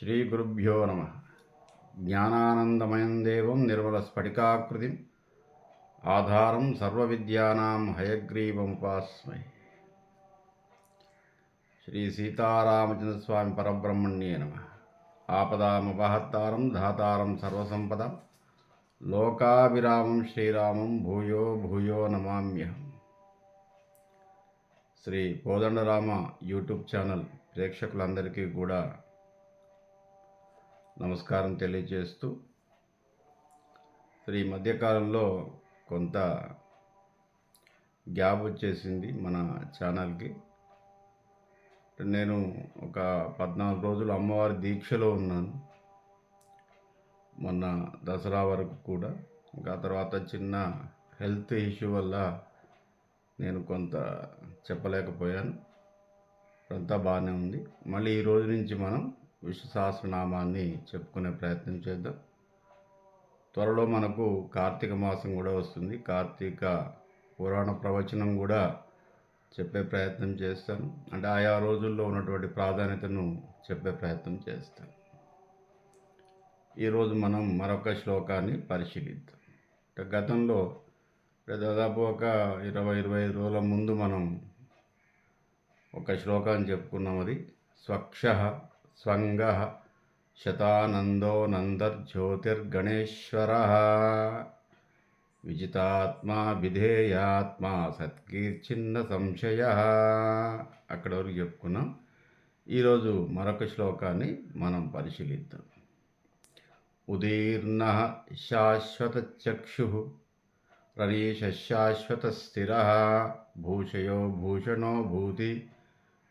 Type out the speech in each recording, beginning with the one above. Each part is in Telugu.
శ్రీ గురుభ్యో నమ జ్ఞానానందమయం దేవం నిర్మల స్ఫటికాకృతిం ఆధారం సర్వవిద్యానాం హయగ్రీవముపాస్మై శ్రీ సీతారామచంద్రస్వామి పరబ్రహ్మణ్యే నమ ఆపదామపహత్తారం ధాతారం సర్వసంపదం లోకాభిరామం శ్రీరామం భూయో భూయో నమామ్యహం శ్రీ కోదండరామ యూట్యూబ్ ఛానల్ ప్రేక్షకులందరికీ కూడా నమస్కారం తెలియజేస్తూ ఈ మధ్యకాలంలో కొంత గ్యాప్ వచ్చేసింది మన ఛానల్కి. నేను ఒక పద్నాలుగు రోజులు అమ్మవారి దీక్షలో ఉన్నాను. మొన్న దసరా వరకు కూడా. ఇంకా తర్వాత చిన్న హెల్త్ ఇష్యూ వల్ల నేను కొంత చెప్పలేకపోయాను. అంతా బాగానే ఉంది. మళ్ళీ ఈ రోజు నుంచి మనం విష్ణు సహస్రనామాన్ని చెప్పుకునే ప్రయత్నం చేద్దాం. త్వరలో మనకు కార్తీక మాసం కూడా వస్తుంది. కార్తీక పురాణ ప్రవచనం కూడా చెప్పే ప్రయత్నం చేస్తాను. అంటే ఆయా రోజుల్లో ఉన్నటువంటి ప్రాధాన్యతను చెప్పే ప్రయత్నం చేస్తాను. ఈరోజు మనం మరొక శ్లోకాన్ని పరిశీలిద్దాం. అంటే గతంలో దాదాపు ఒక ఇరవై ఇరవై ఐదు రోజుల ముందు మనం ఒక శ్లోకాన్ని చెప్పుకున్నాం అది స్వక్ష స్వంగ శతానందో నందర్జ్యోతిర్గణేశ్వర విజితాత్మా విధేయాత్మా సత్కీర్చిన్న సంశయ అక్కడ వరకు చెప్పుకున్నాం. ఈరోజు మరొక శ్లోకాన్ని మనం పరిశీలిద్దాం. ఉదీర్ణ శాశ్వత చక్షు శాశ్వత స్థిర భూషయో భూషణో భూతి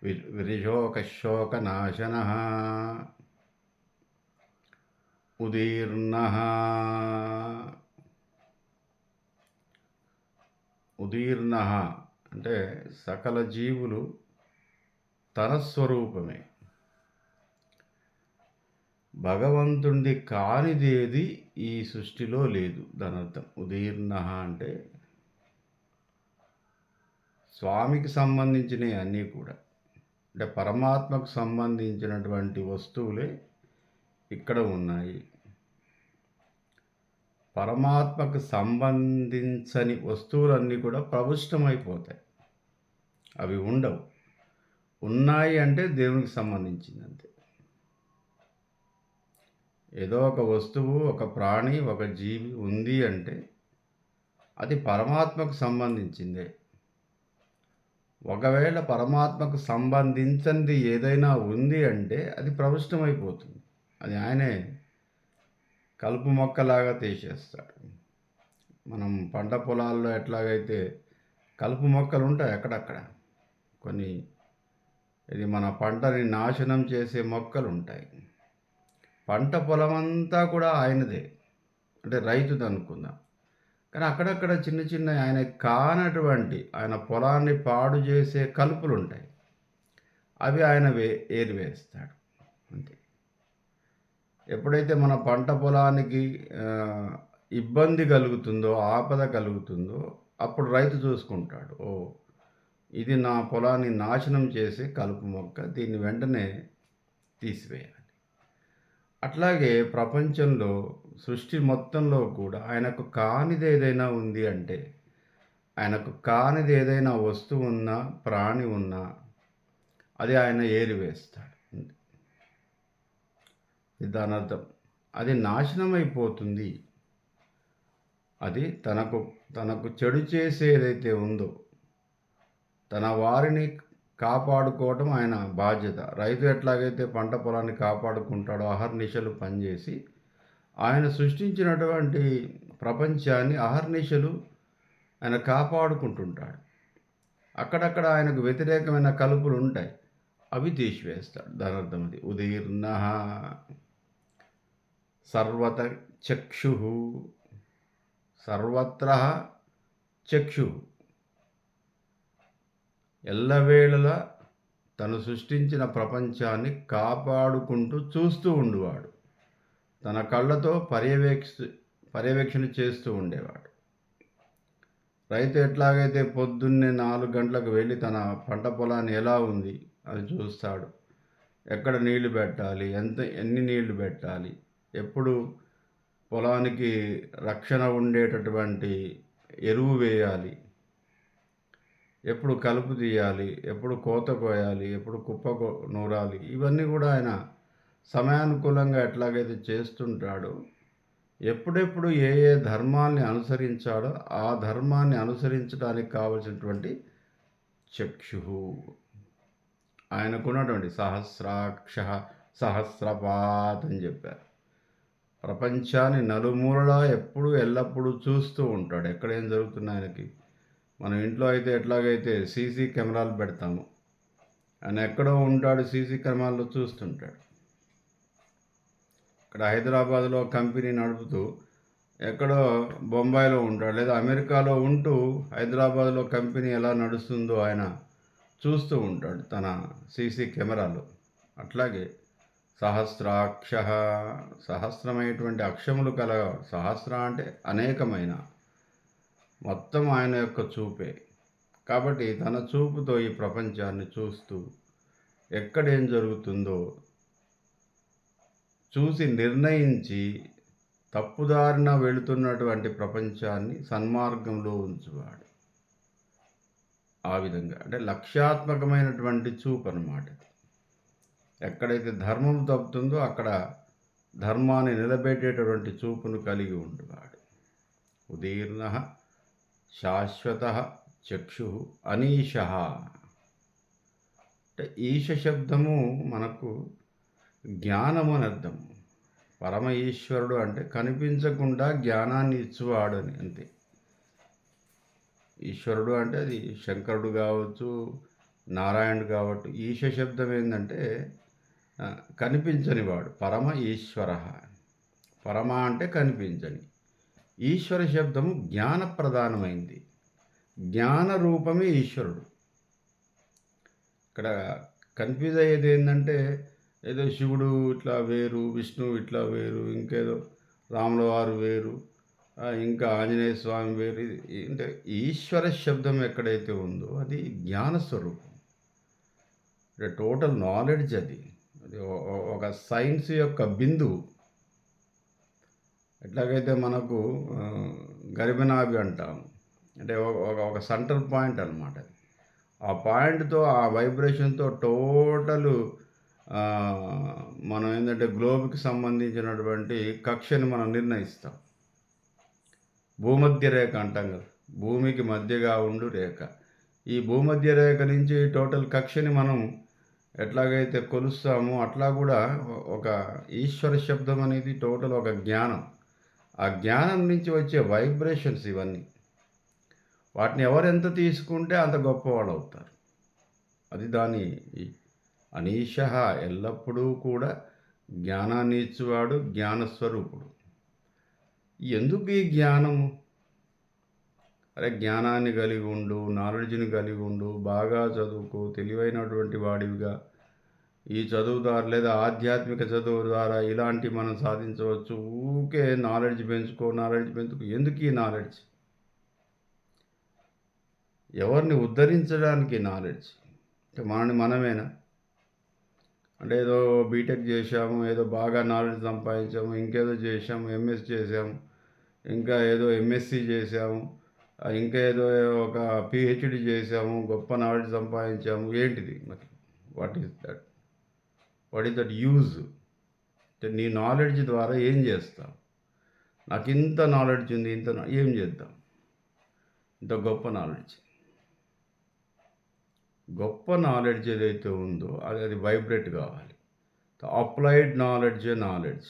విరిశోకశోకనాశన ఉదీర్ణ ఉదీర్ణ అంటే సకల జీవులు తన స్వరూపమే భగవంతుడి కానిదేది ఈ సృష్టిలో లేదు దాని అర్థం ఉదీర్ణ అంటే స్వామికి సంబంధించినవి అన్నీ కూడా. అంటే పరమాత్మకు సంబంధించినటువంటి వస్తువులే ఇక్కడ ఉన్నాయి. పరమాత్మకు సంబంధించని వస్తువులన్నీ కూడా ప్రభుష్టమైపోతాయి అవి ఉండవు. ఉన్నాయి అంటే దేవునికి సంబంధించింది అంతే ఏదో ఒక వస్తువు ఒక ప్రాణి ఒక జీవి ఉంది అంటే అది పరమాత్మకు సంబంధించిందే. ఒకవేళ పరమాత్మకు సంబంధించింది ఏదైనా ఉంది అంటే అది ప్రవిష్టమైపోతుంది. అది ఆయనే కలుపు మొక్కలాగా తీసేస్తాడు. మనం పంట పొలాల్లో ఎట్లాగైతే కలుపు మొక్కలు ఉంటాయి అక్కడక్కడ కొన్ని ఇది మన పంటని నాశనం చేసే మొక్కలు ఉంటాయి. పంట పొలం అంతా కూడా ఆయనదే. అంటే రైతుది అనుకుందాం కానీ అక్కడక్కడ చిన్న చిన్న ఆయన కానటువంటి ఆయన పొలాన్ని పాడు చేసే కలుపులు ఉంటాయి అవి ఆయన వే ఏరివేస్తాడు. అంతే. ఎప్పుడైతే మన పంట పొలానికి ఇబ్బంది కలుగుతుందో ఆపద కలుగుతుందో అప్పుడు రైతు చూసుకుంటాడు ఓ ఇది నా పొలాన్ని నాశనం చేసే కలుపు మొక్క దీన్ని వెంటనే తీసివేయాలి. అట్లాగే ప్రపంచంలో సృష్టి మొత్తంలో కూడా ఆయనకు కానిది ఏదైనా ఉంది అంటే ఆయనకు కానిది ఏదైనా వస్తువు ఉన్నా ప్రాణి ఉన్నా అది ఆయన ఏరివేస్తాడు దాని అర్థం అది నాశనం అయిపోతుంది అది తనకు తనకు చెడు చేసేదైతే ఉందో తన వారిని కాపాడుకోవటం ఆయన బాధ్యత. రైతు ఎట్లాగైతే పంట పొలాన్ని కాపాడుకుంటాడో అహర్నిశలు పనిచేసి ఆయన సృష్టించినటువంటి ప్రపంచాన్ని అహర్నిశలు ఆయన కాపాడుకుంటుంటాడు. అక్కడక్కడ ఆయనకు వ్యతిరేకమైన కలుపులు ఉంటాయి. అవి తీసివేస్తాడు. దాని అర్థం అది. ఉదీర్ణ సర్వత చక్షు. సర్వత్ర చక్షు. ఎల్లవేళలా తను సృష్టించిన ప్రపంచాన్ని కాపాడుకుంటూ చూస్తూ ఉండేవాడు. తన కళ్ళతో పర్యవేక్ష పర్యవేక్షణ చేస్తూ ఉండేవాడు. రైతు ఎట్లాగైతే పొద్దున్నే నాలుగు గంటలకు వెళ్ళి తన పంట పొలాన్ని ఎలా ఉంది అది చూస్తాడు. ఎక్కడ నీళ్ళు పెట్టాలి? ఎంత ఎన్ని నీళ్ళు పెట్టాలి? ఎప్పుడు పొలానికి రక్షణ ఉండేటటువంటి ఎరువు వేయాలి? ఎప్పుడు కలుపు తీయాలి? ఎప్పుడు కోత కోయాలి? ఎప్పుడు కుప్ప నూరాలి? ఇవన్నీ కూడా ఆయన సమయానుకూలంగా ఎట్లాగైతే చేస్తుంటాడో ఎప్పుడెప్పుడు ఏ ఏ ధర్మాన్ని అనుసరించాడో ఆ ధర్మాన్ని అనుసరించడానికి కావలసినటువంటి చక్షు ఆయనకున్నటువంటి సహస్రాక్ష సహస్రపాత్ అని చెప్పారు. ప్రపంచాన్ని నలుమూలలా ఎప్పుడు ఎల్లప్పుడూ చూస్తూ ఉంటాడు. ఎక్కడ ఏం జరుగుతున్నా ఆయనకి. మనం ఇంట్లో అయితే ఎట్లాగైతే సీసీ కెమెరాలు పెడతాము ఆయన ఎక్కడో ఉంటాడు సీసీ కెమెరాల్లో చూస్తుంటాడు. ఇక్కడ హైదరాబాద్లో కంపెనీ నడుపుతూ ఎక్కడో బొంబాయిలో ఉంటాడు లేదా అమెరికాలో ఉంటూ హైదరాబాద్లో కంపెనీ ఎలా నడుస్తుందో ఆయన చూస్తూ ఉంటాడు తన సీసీ కెమెరాలో. అట్లాగే సహస్రాక్ష సహస్రమైనటువంటి అక్షములు కల సహస్ర అంటే అనేకమైన మొత్తం ఆయన యొక్క చూపే. కాబట్టి తన చూపుతో ఈ ప్రపంచాన్ని చూస్తూ ఎక్కడేం జరుగుతుందో చూసి నిర్ణయించి తప్పుదారిన వెళుతున్నటువంటి ప్రపంచాన్ని సన్మార్గంలో ఉంచువాడు. ఆ విధంగా అంటే లక్ష్యాత్మకమైనటువంటి చూపు అన్నమాట ఎక్కడైతే ధర్మం తప్పుతుందో అక్కడ ధర్మాన్ని నిలబెట్టేటటువంటి చూపును కలిగి ఉండేవాడు. ఉదీర్ణ శాశ్వత చక్షు అనీష అంటే ఈశ శబ్దము మనకు జ్ఞానము అని అర్థం పరమ ఈశ్వరుడు అంటే కనిపించకుండా జ్ఞానాన్ని ఇచ్చేవాడు అని అంతే. ఈశ్వరుడు అంటే అది శంకరుడు కావచ్చు నారాయణుడు కావచ్చు ఈశ శబ్దం ఏంటంటే కనిపించనివాడు కనిపించని వాడు పరమ ఈశ్వర పరమ అంటే కనిపించని. ఈశ్వర శబ్దము జ్ఞాన ప్రధానమైంది జ్ఞాన రూపమే ఈశ్వరుడు. ఇక్కడ కన్ఫ్యూజ్ అయ్యేది ఏంటంటే ఏదో శివుడు ఇట్లా వేరు విష్ణువు ఇట్లా వేరు ఇంకేదో రాముల వారు వేరు ఇంకా ఆంజనేయ స్వామి వేరు. ఇది అంటే ఈశ్వర శబ్దం ఎక్కడైతే ఉందో అది జ్ఞానస్వరూపం అంటే టోటల్ నాలెడ్జ్ అది. అది ఒక సైన్స్ యొక్క బిందువు. ఎట్లాగైతే మనకు ఆ, గరిబనాభి అంటాము అంటే ఒక- ఒక సెంటర్ పాయింట్ అనమాట అది. ఆ పాయింట్తో ఆ వైబ్రేషన్తో టోటల్ మనం ఏంటంటే గ్లోబ్కి సంబంధించినటువంటి కక్షని మనం నిర్ణయిస్తాం. భూమధ్య రేఖ అంటాం కదా భూమికి మధ్యగా ఉండు రేఖ. ఈ భూమధ్య రేఖ నుంచి టోటల్ కక్షని మనం ఎట్లాగైతే కొలుస్తామో అట్లా కూడా ఒక ఈశ్వర శబ్దం అనేది టోటల్ ఒక జ్ఞానం. ఆ జ్ఞానం నుంచి వచ్చే వైబ్రేషన్స్ ఇవన్నీ. వాటిని ఎవరు ఎంత తీసుకుంటే అంత గొప్పవాళ్ళు అవుతారు. అది దాని అనీష ఎల్లప్పుడూ కూడా జ్ఞానాన్ని ఇచ్చేవాడు జ్ఞానస్వరూపుడు. ఎందుకు ఈ జ్ఞానము? అరే జ్ఞానాన్ని కలిగి ఉండు నాలెడ్జ్ని కలిగి ఉండు బాగా చదువుకో తెలివైనటువంటి వాడివిగా. ఈ చదువు ద్వారా లేదా ఆధ్యాత్మిక చదువు ద్వారా ఇలాంటి మనం సాధించవచ్చు. ఊకే నాలెడ్జ్ పెంచుకో నాలెడ్జ్ పెంచుకో. ఎందుకు ఈ నాలెడ్జ్? ఎవరిని ఉద్ధరించడానికి నాలెడ్జ్? అంటే మనని మనమేనా? అంటే ఏదో బీటెక్ చేసాము ఏదో బాగా నాలెడ్జ్ సంపాదించాము ఇంకేదో చేసాము ఎంఎస్ చేసాము ఇంకా ఏదో ఎంఎస్సి చేసాము ఇంకా ఏదో ఒక పిహెచ్డి చేసాము గొప్ప నాలెడ్జ్ సంపాదించాము. ఏంటిది? మరి what is that what is that use అంటే నీ నాలెడ్జ్ ద్వారా ఏం చేస్తావు? నాకు ఇంత నాలెడ్జ్ ఉంది ఇంత ఏం చేద్దాం? ఇంత గొప్ప నాలెడ్జ్ గొప్ప నాలెడ్జ్ ఏదైతే ఉందో అది అది వైబ్రేట్ కావాలి. అప్లైడ్ నాలెడ్జ్ నాలెడ్జ్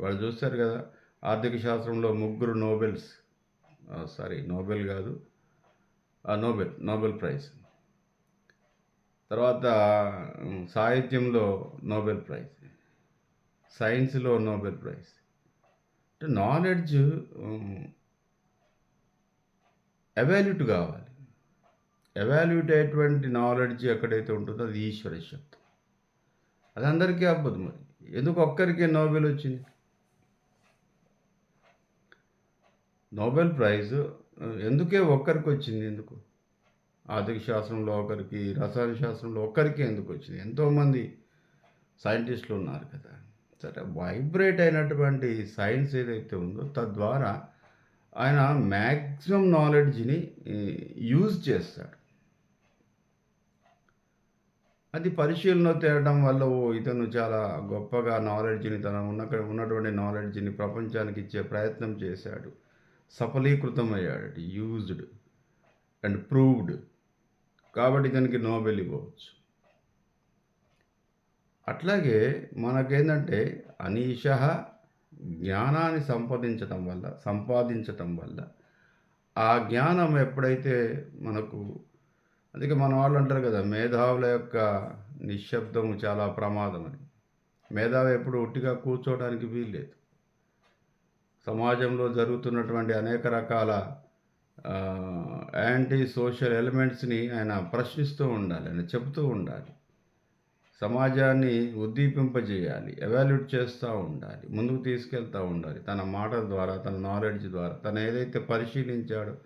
వాళ్ళు చూస్తారు కదా ఆర్థిక శాస్త్రంలో ముగ్గురు నోబెల్స్ సారీ నోబెల్ కాదు ఆ, నోబెల్ నోబెల్ ప్రైజ్. తర్వాత సాహిత్యంలో నోబెల్ ప్రైజ్. సైన్స్లో నోబెల్ ప్రైజ్. అంటే నాలెడ్జ్ ఎవాల్యూట్ కావాలి. ఎవాల్యూట్ అయ్యేటువంటి నాలెడ్జ్ ఎక్కడైతే ఉంటుందో అది ఈశ్వర శక్తి. అది అందరికీ అవ్వదు మరి. ఎందుకు ఒక్కరికే నోబెల్ వచ్చింది? నోబెల్ ప్రైజ్ ఎందుకే ఒక్కరికి వచ్చింది ఎందుకు? ఆర్థిక శాస్త్రంలో ఒకరికి రసాయన శాస్త్రంలో ఒక్కరికి ఎందుకు వచ్చింది? ఎంతోమంది సైంటిస్టులు ఉన్నారు కదా. సరే వైబ్రేట్ అయినటువంటి సైన్స్ ఏదైతే ఉందో తద్వారా ఆయన మ్యాక్సిమం నాలెడ్జ్ని యూజ్ చేస్తాడు. అది పరిశీలన తేడం వల్ల ఓ ఇతను చాలా గొప్పగా నాలెడ్జ్ని తన ఉన్న ఉన్నటువంటి నాలెడ్జ్ని ప్రపంచానికి ఇచ్చే ప్రయత్నం చేశాడు. సఫలీకృతమయ్యాడు యూజ్డ్ అండ్ ప్రూవ్డ్ కాబట్టి ఇతనికి నోబెల్ ఇవ్వవచ్చు. అట్లాగే మనకేంటంటే అనీష జ్ఞానాన్ని సంపాదించటం వల్ల సంపాదించటం వల్ల ఆ జ్ఞానం ఎప్పుడైతే మనకు అందుకే మన వాళ్ళు అంటారు కదా మేధావుల యొక్క నిశ్శబ్దము చాలా ప్రమాదం అని మేధావి ఎప్పుడు ఉట్టిగా కూర్చోవడానికి వీల్లేదు. సమాజంలో జరుగుతున్నటువంటి అనేక రకాల యాంటీ సోషల్ ఎలిమెంట్స్ని ఆయన ప్రశ్నిస్తూ ఉండాలి ఆయన చెబుతూ ఉండాలి. సమాజాన్ని ఉద్దీపింపజేయాలి ఎవాల్యూట్ చేస్తూ ఉండాలి ముందుకు తీసుకెళ్తూ ఉండాలి. తన మాటల ద్వారా తన నాలెడ్జ్ ద్వారా తను ఏదైతే పరిశీలించాడో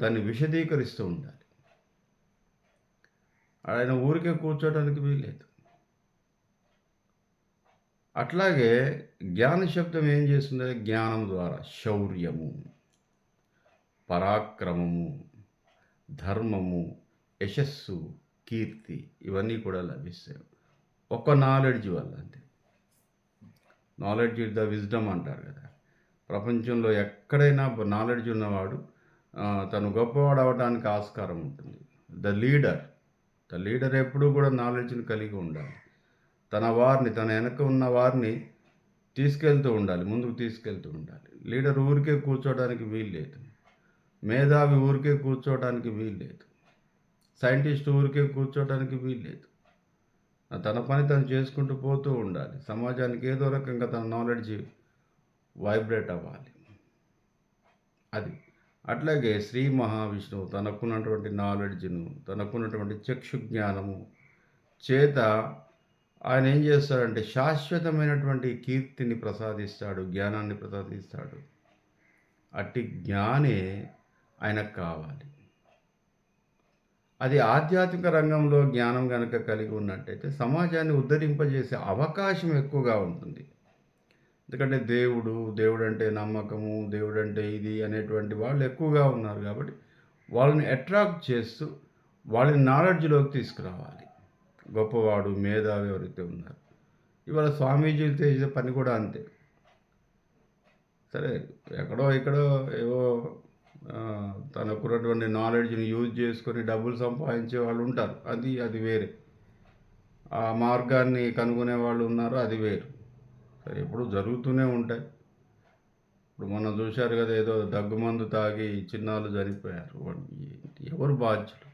దాన్ని విశదీకరిస్తూ ఉండాలి. ఆయన ఊరికే కూర్చోడానికి వీల్లేదు. అట్లాగే జ్ఞాన శబ్దం ఏం చేస్తుంది? జ్ఞానం ద్వారా. శౌర్యము పరాక్రమము ధర్మము యశస్సు కీర్తి ఇవన్నీ కూడా లభిస్తాయి. ఒక్క నాలెడ్జ్ వల్ల అంతే. నాలెడ్జ్ ఇస్ ద విజ్డమ్ అంటారు కదా. ప్రపంచంలో ఎక్కడైనా నాలెడ్జ్ ఉన్నవాడు తను గొప్పవాడు అవడానికి ఆస్కారం ఉంటుంది. The leader. ద లీడర్ ఎప్పుడూ కూడా నాలెడ్జ్ని కలిగి ఉండాలి. తన వారిని తన వెనక ఉన్న వారిని తీసుకెళ్తూ ఉండాలి ముందుకు తీసుకెళ్తూ ఉండాలి. లీడర్ ఊరికే కూర్చోవడానికి వీల్లేదు మేధావి ఊరికే కూర్చోవడానికి వీల్లేదు సైంటిస్ట్ ఊరికే కూర్చోవడానికి వీల్లేదు తన పని తను చేసుకుంటూ పోతూ ఉండాలి. సమాజానికి ఏదో రకంగా తన నాలెడ్జ్ వైబ్రేట్ అవ్వాలి. అది. అట్లాగే శ్రీ మహావిష్ణువు తనకున్నటువంటి నాలెడ్జ్ను తనకున్నటువంటి చక్షు జ్ఞానము చేత ఆయన ఏం చేస్తాడంటే శాశ్వతమైనటువంటి కీర్తిని ప్రసాదిస్తాడు జ్ఞానాన్ని ప్రసాదిస్తాడు. అట్టి జ్ఞానే ఆయనకు కావాలి. అది ఆధ్యాత్మిక రంగంలో జ్ఞానం కనుక కలిగి ఉన్నట్టయితే సమాజాన్ని ఉద్ధరింపజేసే అవకాశం ఎక్కువగా ఉంటుంది. ఎందుకంటే దేవుడు దేవుడు అంటే నమ్మకము దేవుడు అంటే ఇది అనేటువంటి వాళ్ళు ఎక్కువగా ఉన్నారు కాబట్టి వాళ్ళని అట్రాక్ట్ చేస్తూ వాళ్ళని నాలెడ్జ్లోకి తీసుకురావాలి. గొప్పవాడు మేధావి ఎవరైతే ఉన్నారు. ఇవాళ స్వామీజీలు చేసే పని కూడా అంతే. సరే ఎక్కడో ఇక్కడో ఏవో తనకున్నటువంటి నాలెడ్జ్ని యూజ్ చేసుకొని డబ్బులు సంపాదించే వాళ్ళు ఉంటారు. అది అది వేరే. ఆ మార్గాన్ని కనుగొనే వాళ్ళు ఉన్నారు అది వేరు. ఎప్పుడు జరుగుతూనే ఉంటాయి. ఇప్పుడు మొన్న చూశారు కదా ఏదో దగ్గుమందు తాగి చిన్నాళ్ళు చనిపోయారు. ఎవరు బాధ్యులు?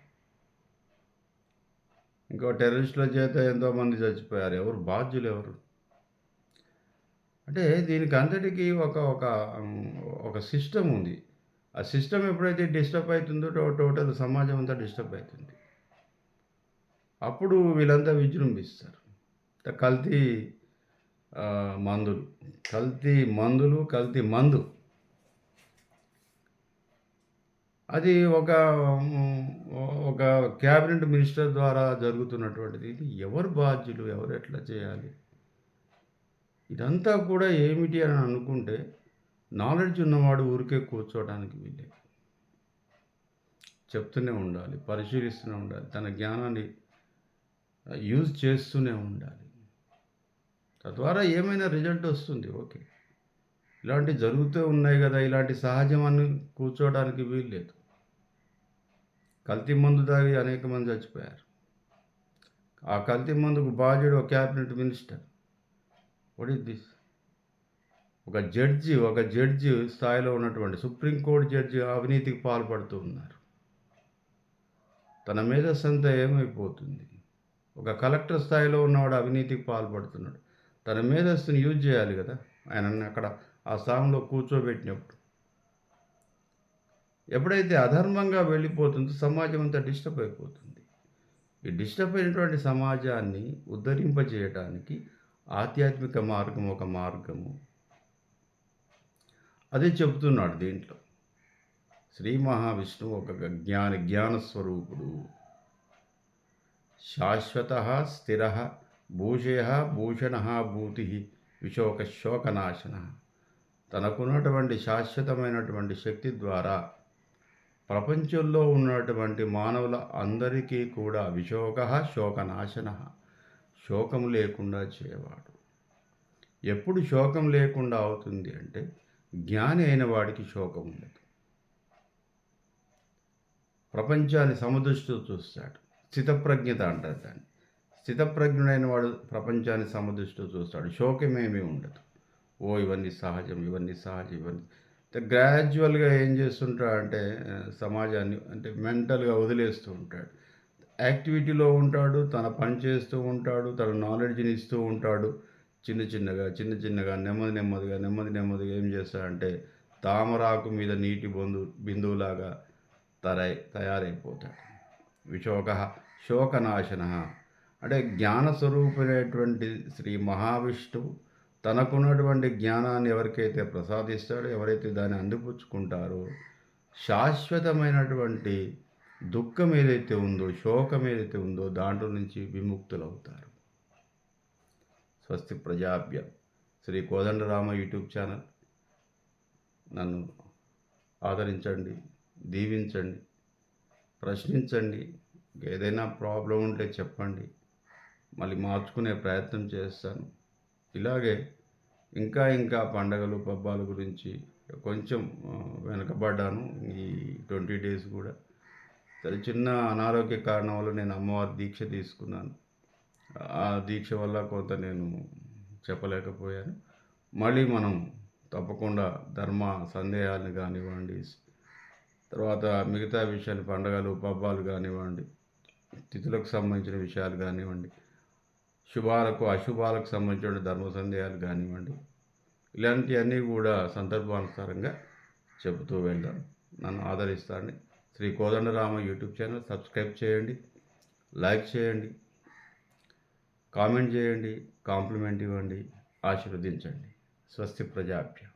ఇంకో టెర్రరిస్టుల చేత ఎంతోమంది చచ్చిపోయారు. ఎవరు బాధ్యులు ఎవరు? అంటే దీనికి అంతటికీ ఒక ఒక ఒక సిస్టమ్ ఉంది. ఆ సిస్టమ్ ఎప్పుడైతే డిస్టర్బ్ అవుతుందో టోటల్ సమాజం అంతా డిస్టర్బ్ అవుతుంది. అప్పుడు వీళ్ళంతా విజృంభిస్తారు. కల్తీ మందులు. కల్తీ మందులు కల్తీ మందు. అది ఒక ఒక క్యాబినెట్ మినిస్టర్ ద్వారా జరుగుతున్నటువంటిది. ఇది ఎవరు బాధ్యులు? ఎవరు ఎట్లా చేయాలి? ఇదంతా కూడా ఏమిటి అని అనుకుంటే నాలెడ్జ్ ఉన్నవాడు ఊరికే కూర్చోవడానికి వీళ్ళే చెప్తూనే ఉండాలి పరిశీలిస్తూనే ఉండాలి తన జ్ఞానాన్ని యూజ్ చేస్తూనే ఉండాలి. తద్వారా ఏమైనా రిజల్ట్ వస్తుంది ఓకే. ఇలాంటివి జరుగుతూ ఉన్నాయి కదా ఇలాంటి సహజమాన్ని కూర్చోవడానికి వీల్లేదు కల్తీ మందు తాగి అనేక మంది చచ్చిపోయారు. ఆ కల్తీ మందుకు బాధ్యుడు ఒక cabinet minister. What is this ఒక జడ్జి ఒక జడ్జి స్థాయిలో ఉన్నటువంటి సుప్రీంకోర్టు జడ్జి అవినీతికి పాల్పడుతూ ఉన్నారు. తన మేధస్సంతా ఏమైపోతుంది? ఒక కలెక్టర్ స్థాయిలో ఉన్నవాడు అవినీతికి పాల్పడుతున్నాడు. తన మేధస్సుని యూజ్ చేయాలి కదా. ఆయన అక్కడ ఆ స్థానంలో కూర్చోబెట్టినప్పుడు. ఎప్పుడైతే అధర్మంగా వెళ్ళిపోతుందో సమాజం అంతా డిస్టర్బ్ అయిపోతుంది. ఈ డిస్టర్బ్ అయినటువంటి సమాజాన్ని ఉద్ధరింపజేయడానికి ఆధ్యాత్మిక మార్గం ఒక మార్గము. అదే చెబుతున్నాడు దీంట్లో. శ్రీ మహావిష్ణువు ఒక జ్ఞాన జ్ఞానస్వరూపుడు శాశ్వత స్థిర భూషేహ భూషణ భూతి విశోక శోకనాశన తనకున్నటువంటి శాశ్వతమైనటువంటి శక్తి ద్వారా ప్రపంచంలో ఉన్నటువంటి మానవుల అందరికీ కూడా విశోక శోకనాశన. శోకం లేకుండా చేయవాడు. ఎప్పుడు శోకం లేకుండా అవుతుంది అంటే జ్ఞాని అయిన వాడికి శోకం ఉండదు. ప్రపంచాన్ని సమదృష్టితో చూస్తాడు. స్థితప్రజ్ఞత అంటారు దాన్ని. స్థితప్రజ్ఞుడైన వాడు ప్రపంచాన్ని సమదృష్టితో చూస్తాడు. శోకమేమీ ఉండదు. ఓ ఇవన్నీ సహజం ఇవన్నీ సహజం ఇవన్నీ. గ్రాడ్యువల్గా ఏం చేస్తుంటాడు అంటే సమాజాన్ని అంటే మెంటల్గా వదిలేస్తూ ఉంటాడు. యాక్టివిటీలో ఉంటాడు తన పని చేస్తూ ఉంటాడు తన నాలెడ్జ్ని ఇస్తూ ఉంటాడు. చిన్న చిన్నగా చిన్న చిన్నగా నెమ్మది నెమ్మదిగా నెమ్మది నెమ్మదిగా ఏం చేస్తాడంటే తామరాకు మీద నీటి బొందు బిందువులాగా తరై తయారైపోతాడు. విశోక శోకనాశన. అంటే జ్ఞానస్వరూపుడైనటువంటి శ్రీ మహావిష్ణువు తనకున్నటువంటి జ్ఞానాన్ని ఎవరికైతే ప్రసాదిస్తాడో ఎవరైతే దాన్ని అందిపుచ్చుకుంటారో శాశ్వతమైనటువంటి దుఃఖం ఏదైతే ఉందో శోకం ఏదైతే ఉందో దాంట్లో నుంచి విముక్తులవుతారు. స్వస్తి ప్రజాభ్య. Shri Kodandarama YouTube channel. నన్ను ఆదరించండి దీవించండి ప్రశ్నించండి. ఏదైనా ప్రాబ్లం ఉంటే చెప్పండి. మళ్ళీ మార్చుకునే ప్రయత్నం చేస్తాను. ఇలాగే ఇంకా ఇంకా పండగలు పబ్బాల గురించి కొంచెం వెనకబడ్డాను ఈ ట్వంటీ డేస్ కూడా. చాలా చిన్న అనారోగ్య కారణం వల్ల నేను అమ్మవారి దీక్ష తీసుకున్నాను. ఆ దీక్ష వల్ల కొంత నేను చెప్పలేకపోయాను. మళ్ళీ మనం తప్పకుండా ధర్మ సందేహాలను కానివ్వండి తర్వాత మిగతా విషయాలు పండగలు పబ్బాలు కానివ్వండి తిథులకు సంబంధించిన విషయాలు కానివ్వండి శుభాలకు అశుభాలకు సంబంధించిన ధర్మ సందేహాలు కానివ్వండి ఇలాంటివన్నీ కూడా సందర్భానుసారంగా చెబుతూ వెళ్దాం. నన్ను ఆదరిస్తాను Shri Kodandarama YouTube channel subscribe చేయండి లైక్ చేయండి కామెంట్ చేయండి కాంప్లిమెంట్ ఇవ్వండి ఆశీర్వదించండి. స్వస్తి ప్రజాభ్యం.